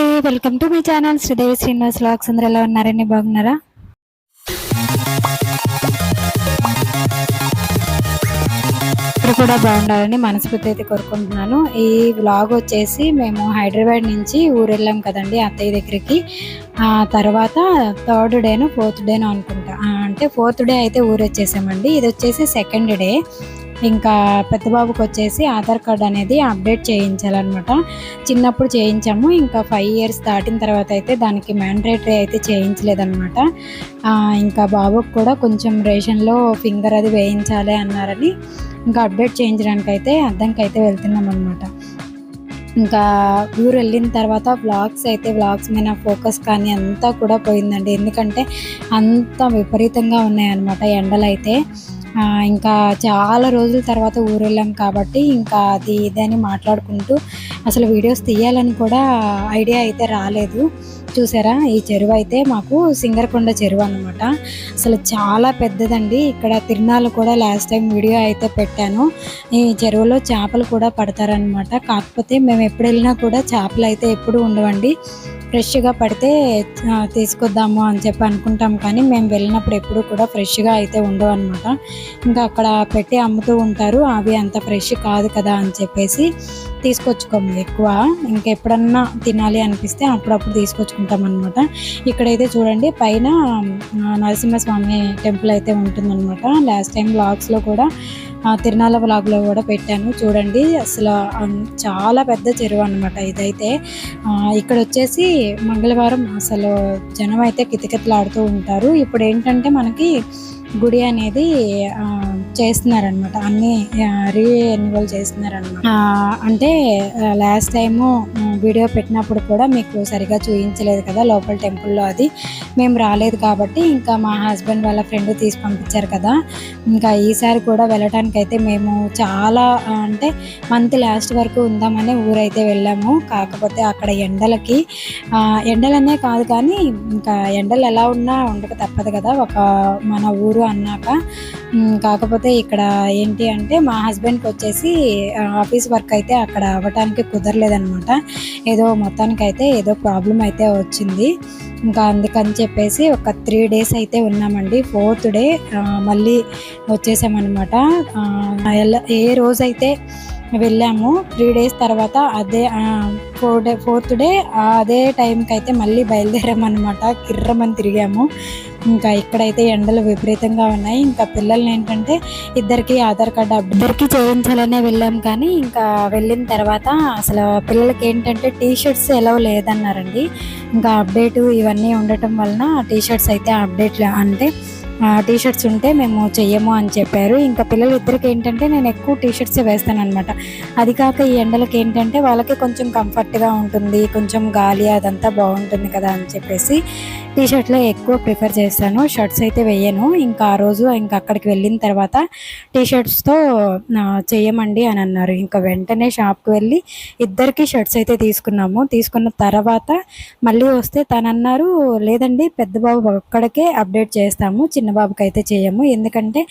అండి. Welcome to my channel Sridevi Srinivas lakhs అందరూ ఎలా ఉన్నారండి? బాగున్నారా? ఇప్పుడు కూడా బాగుండాలని మనస్ఫూర్తి అయితే కోరుకుంటున్నాను. ఈ వ్లాగ్ వచ్చేసి మేము హైదరాబాద్ నుంచి ఊరు వెళ్ళాం కదండి అత్తయ్య దగ్గరికి. ఆ తర్వాత థర్డ్ డేను ఫోర్త్ డేను అనుకుంటా. అంటే ఫోర్త్ డే అయితే ఊరు వచ్చేసామండి ఇది వచ్చేసి సెకండ్ డే ఇంకా పెద్ద బాబుకి వచ్చేసి ఆధార్ కార్డ్ అనేది అప్డేట్ చేయించాలన్నమాట. చిన్నప్పుడు చేయించాము. ఇంకా ఫైవ్ ఇయర్స్ దాటిన తర్వాత అయితే దానికి మ్యాండేటరీ అయితే చేయించలేదన్నమాట. ఇంకా బాబుకి కూడా కొంచెం రేషన్లో ఫింగర్ అది వేయించాలి అన్నారని ఇంకా అప్డేట్ చేయించడానికి అయితే అద్దంకి అయితే వెళ్తున్నాం అనమాట ఇంకా ఊరు వెళ్ళిన తర్వాత వ్లాగ్స్ అయితే వ్లాగ్స్ మీద ఫోకస్ కానీ అంతా కూడా పోయిందండి. ఎందుకంటే అంత విపరీతంగా ఉన్నాయన్నమాట ఎండలు అయితే ఇంకా చాలా రోజుల తర్వాత ఊరు వెళ్ళాం కాబట్టి ఇంకా అది ఇదని మాట్లాడుకుంటూ అసలు వీడియోస్ తీయాలని కూడా ఐడియా అయితే రాలేదు. చూసారా? ఈ చెరువు అయితే మాకు సింగరకొండ చెరువు అనమాట అసలు చాలా పెద్దదండి. ఇక్కడ తిరునాళ్ళు కూడా లాస్ట్ టైం వీడియో అయితే పెట్టాను. ఈ చెరువులో చేపలు కూడా పడతారనమాట కాకపోతే మేము ఎప్పుడు వెళ్ళినా కూడా చేపలు అయితే ఎప్పుడు ఉండవండి. ఫ్రెష్గా పడితే తీసుకొద్దాము అని చెప్పి అనుకుంటాం కానీ మేము వెళ్ళినప్పుడు ఎప్పుడు కూడా ఫ్రెష్గా అయితే ఉండవు అనమాట ఇంకా అక్కడ పెట్టి అమ్ముతూ ఉంటారు. అవి అంత ఫ్రెష్ కాదు కదా అని చెప్పేసి తీసుకొచ్చుకోము ఎక్కువ. ఇంకెప్పుడన్నా తినాలి అనిపిస్తే అప్పుడప్పుడు తీసుకొచ్చుకుంటాం అనమాట ఇక్కడైతే చూడండి పైన నరసింహస్వామి టెంపుల్ అయితే ఉంటుందన్నమాట. లాస్ట్ టైం బ్లాగ్స్లో కూడా తిరునాళ్ళ బ్లాగ్లో కూడా పెట్టాను. చూడండి అసలు చాలా పెద్ద చెరువు అనమాట ఇదైతే. ఇక్కడ వచ్చేసి మంగళవారం అసలు జనం అయితే కితకితలాడుతూ ఉంటారు. ఇప్పుడు ఏంటంటే మనకి గుడి అనేది చేస్తున్నారనమాట అన్ని రీఎన్యువల్ చేస్తున్నారనమాట అంటే లాస్ట్ టైము వీడియో పెట్టినప్పుడు కూడా మీకు సరిగా చూపించలేదు కదా లోపల టెంపుల్లో అది. మేము రాలేదు కాబట్టి ఇంకా మా హస్బెండ్ వాళ్ళ ఫ్రెండ్ తీసి పంపించారు కదా. ఇంకా ఈసారి కూడా వెళ్ళటానికి అయితే మేము చాలా అంటే మంత్ లాస్ట్ వరకు ఉందామని ఊరైతే వెళ్ళాము. కాకపోతే అక్కడ ఎండలకి ఎండలనే కాదు కానీ ఇంకా ఎండలు ఎలా ఉన్నా ఉండక తప్పదు కదా. ఒక మన ఊరు అన్నాక కాకపోతే ఇక్కడ ఏంటి అంటే మా హస్బెండ్కి వచ్చేసి ఆఫీస్ వర్క్ అయితే అక్కడ అవ్వటానికి కుదరలేదనమాట ఏదో మొత్తానికి అయితే ఏదో ప్రాబ్లం అయితే వచ్చింది. ఇంకా అందుకని చెప్పేసి ఒక త్రీ డేస్ అయితే ఉన్నామండి. ఫోర్త్ డే మళ్ళీ వచ్చేసామన్నమాట. ఏ రోజైతే వెళ్ళాము త్రీ డేస్ తర్వాత అదే ఫోర్ డే ఫోర్త్ డే అదే టైంకి అయితే మళ్ళీ బయలుదేరామన్నమాట. కిర్రమని తిరిగాము. ఇంకా ఇక్కడైతే ఎండలు విపరీతంగా ఉన్నాయి. ఇంకా పిల్లల్ని ఏంటంటే ఇద్దరికి ఆధార్ కార్డు ఇద్దరికి చేయించాలనే వెళ్ళాం కానీ ఇంకా వెళ్ళిన తర్వాత అసలు పిల్లలకి ఏంటంటే టీ షర్ట్స్ ఎలా లేదన్నారండి. ఇంకా అప్డేట్ ఇవన్నీ ఉండటం వలన టీ షర్ట్స్ అయితే అప్డేట్ అంటే టీ షర్ట్స్ ఉంటే మేము చెయ్యము అని చెప్పారు. ఇంకా పిల్లలు ఇద్దరికి ఏంటంటే నేను ఎక్కువ టీ షర్ట్స్ వేస్తాను అనమాట అది కాక ఈ ఎండలకి ఏంటంటే వాళ్ళకి కొంచెం కంఫర్ట్గా ఉంటుంది. కొంచెం గాలి అదంతా బాగుంటుంది కదా అని చెప్పేసి టీ షర్ట్లో ఎక్కువ ప్రిఫర్ చేస్తాను. షర్ట్స్ అయితే వేయను. ఇంకా ఆ రోజు ఇంకా అక్కడికి వెళ్ళిన తర్వాత టీ షర్ట్స్తో చేయమండి అని అన్నారు. ఇంకా వెంటనే షాప్కి వెళ్ళి ఇద్దరికి షర్ట్స్ అయితే తీసుకున్నాము. తీసుకున్న తర్వాత మళ్ళీ వస్తే తను అన్నారు లేదండి పెద్ద బాబు ఒక్కడికే అప్డేట్ చేస్తాము. చిన్న బాబుకి అయితే చేయము. ఎందుకంటే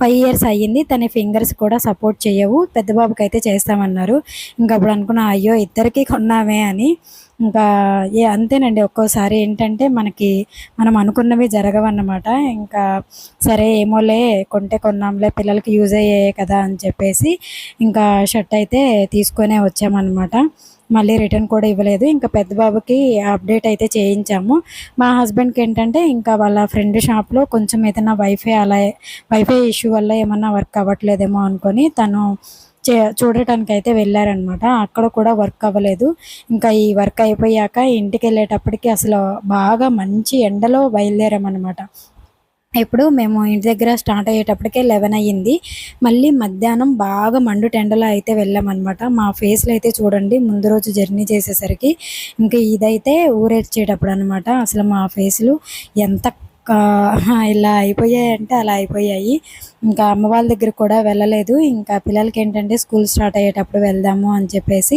ఫైవ్ ఇయర్స్ అయ్యింది. తన ఫింగర్స్ కూడా సపోర్ట్ చేయవు. పెద్ద బాబుకి అయితే చేస్తామన్నారు. ఇంకా అప్పుడు అనుకున్నా అయ్యో ఇద్దరికి కొన్నామే అని. ఇంకా ఏ అంతేనండి. ఒక్కోసారి ఏంటంటే మనకి మనం అనుకున్నవి జరగవన్నమాట. ఇంకా సరే ఏమోలే కొంటే కొన్నాంలే పిల్లలకి యూజ్ అయ్యాయి కదా అని చెప్పేసి ఇంకా షర్ట్ అయితే తీసుకునే వచ్చామన్నమాట. మళ్ళీ రిటర్న్ కూడా ఇవ్వలేదు. ఇంకా పెద్ద బాబుకి అప్డేట్ అయితే చేయించాము. మా హస్బెండ్కి ఏంటంటే ఇంకా వాళ్ళ ఫ్రెండ్ షాప్లో కొంచెం ఏదైనా వైఫై అలా వైఫై ఇష్యూ వల్ల ఏమన్నా వర్క్ అవ్వట్లేదేమో అనుకొని తను చే చూడటానికి అయితే వెళ్ళారనమాట అక్కడ కూడా వర్క్ అవ్వలేదు. ఇంకా ఈ వర్క్ అయిపోయాక ఇంటికి వెళ్ళేటప్పటికి అసలు బాగా మంచి ఎండలో బయలుదేరామన్నమాట. ఇప్పుడు మేము ఇంటి దగ్గర స్టార్ట్ అయ్యేటప్పటికే లెవెన్ అయ్యింది. మళ్ళీ మధ్యాహ్నం బాగా మండు టెండలో అయితే వెళ్ళామన్నమాట. మా ఫేస్లో అయితే చూడండి ముందు రోజు జర్నీ చేసేసరికి. ఇంకా ఇదైతే ఊరేడ్చేటప్పుడు అనమాట అసలు మా ఫేస్లు ఎంత ఇలా అయిపోయాయి అంటే అలా అయిపోయాయి. ఇంకా అమ్మ వాళ్ళ దగ్గర కూడా వెళ్ళలేదు. ఇంకా పిల్లలకి ఏంటంటే స్కూల్ స్టార్ట్ అయ్యేటప్పుడు వెళ్దాము అని చెప్పేసి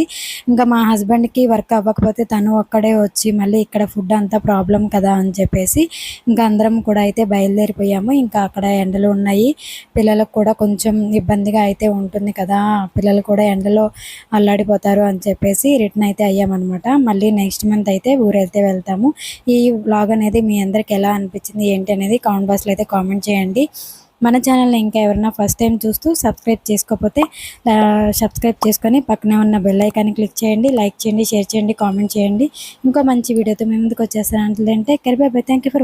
ఇంకా మా హస్బెండ్కి వర్క్ అవ్వకపోతే తను ఒక్కడే వచ్చి మళ్ళీ ఇక్కడ ఫుడ్ అంతా ప్రాబ్లం కదా అని చెప్పేసి ఇంకా అందరం కూడా అయితే బయలుదేరిపోయాము. ఇంకా అక్కడ ఎండలు ఉన్నాయి. పిల్లలకు కూడా కొంచెం ఇబ్బందిగా అయితే ఉంటుంది కదా. పిల్లలు కూడా ఎండలో అల్లాడిపోతారు అని చెప్పేసి రిటర్న్ అయితే అయ్యామన్నమాట. మళ్ళీ నెక్స్ట్ మంత్ అయితే ఊరైతే వెళ్తాము. ఈ బ్లాగ్ అనేది మీ అందరికి ఎలా అనిపించింది ఏంటి అనేది కామెంట్ బాక్స్లో అయితే కామెంట్ చేయండి. మన ఛానల్ని ఇంకా ఎవరైనా ఫస్ట్ టైం చూస్తూ సబ్స్క్రైబ్ చేసుకోకపోతే సబ్స్క్రైబ్ చేసుకొని పక్కనే ఉన్న బెల్ ఐకాన్ని క్లిక్ చేయండి లైక్ చేయండి షేర్ చేయండి కామెంట్ చేయండి. ఇంకో మంచి వీడియోతో మీ ముందుకు వచ్చేస్తాను. అంటే కరిబాబా థ్యాంక్ యూ ఫర్